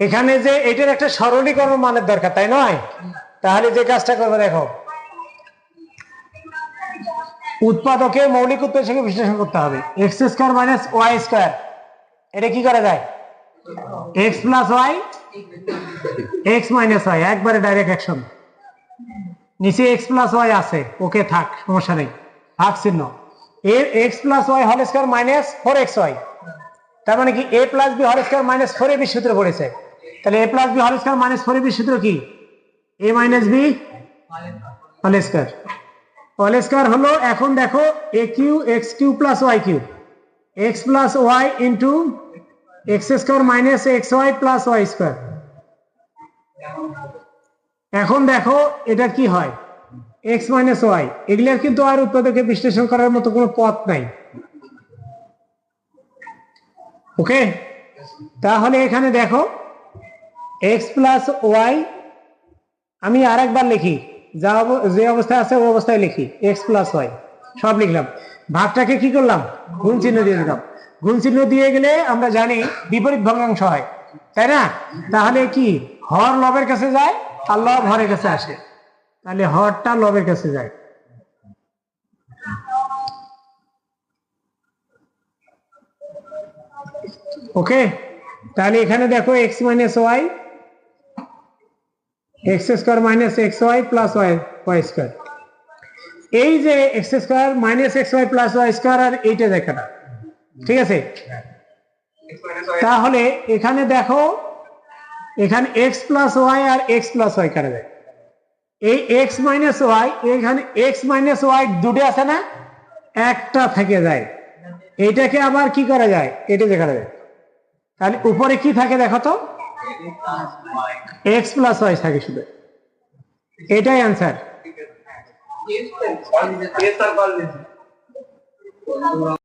এখানে যে এটার একটা সরলীকরণ মানের দরকার, তাই নয়? তাহলে যে কাজটা করবে দেখো। উৎপাদকে মৌলিক উৎপাদকে বিশ্লেষণ করতে হবে। X square minus Y square. এটা কি করা যায়? X plus Y, X minus Y, একবারে ডাইরেক্ট অ্যাকশন নিচে এক্স প্লাস ওয়াই আছে, ওকে থাক, সমস্যা নেই। ভাগ চিহ্ন। এ, এক্স প্লাস ওয়াই হল square minus four X Y. তার মানে কি, এ প্লাস বি হল square minus four A B সূত্র পড়েছে। তাহলে এ প্লাস বি হল স্কোয়ার মাইনাস ফোর বি সূত্র কি? এ মাইনাস বি হল স্কোয়ার হল স্কোয়ার হলো এখন দেখো এ cube X cube plus Y cube. X plus Y into X square minus X Y plus Y square এখন দেখো এটা কি হয়? এক্স মাইনাস ওয়াই এগুলার কিন্তু আর উৎপাদকে বিশ্লেষণ করার মতো কোনো পথ নাই। ওকে তাহলে এখানে দেখো এক্স প্লাস ওয়াই আমি আর একবার লিখি। যা যে অবস্থায় আছে, ওই অবস্থায় লিখি। এক্স প্লাস ওয়াই সব লিখলাম। ভাগটাকে কি করলাম? গুণ চিহ্ন দিয়ে দিলাম। গুণ চিহ্ন দিয়ে গেলে আমরা জানি বিপরীত ভগ্নাংশ হয়। তাই না? তাহলে কি? হর লবের কাছে যায় আর লব হরের কাছে আসে। তাহলে হরটা লবের কাছে যায়। ওকে? তাহলে এখানে দেখো X minus Y X square minus X Y plus Y Y square এই যে X square minus X Y plus Y square আর এইটা দেখা না ঠিক আছে? তাহলে এখানে দেখো, এখানে এক্স প্লাস ওয়াই আর এক্স প্লাস ওয়াই কাটা যায় এই এক্স মাইনাস ওয়াই এখানে এক্স মাইনাস ওয়াই দুটো আছে না? একটা থেকে যায়। এইটাকে আবার কি করা যায়? এটা দেখা যায় তাহলে উপরে কি থাকে দেখো তো? এক্স প্লাস ওয়াই থাকে শুধু। এটাই অ্যান্সার.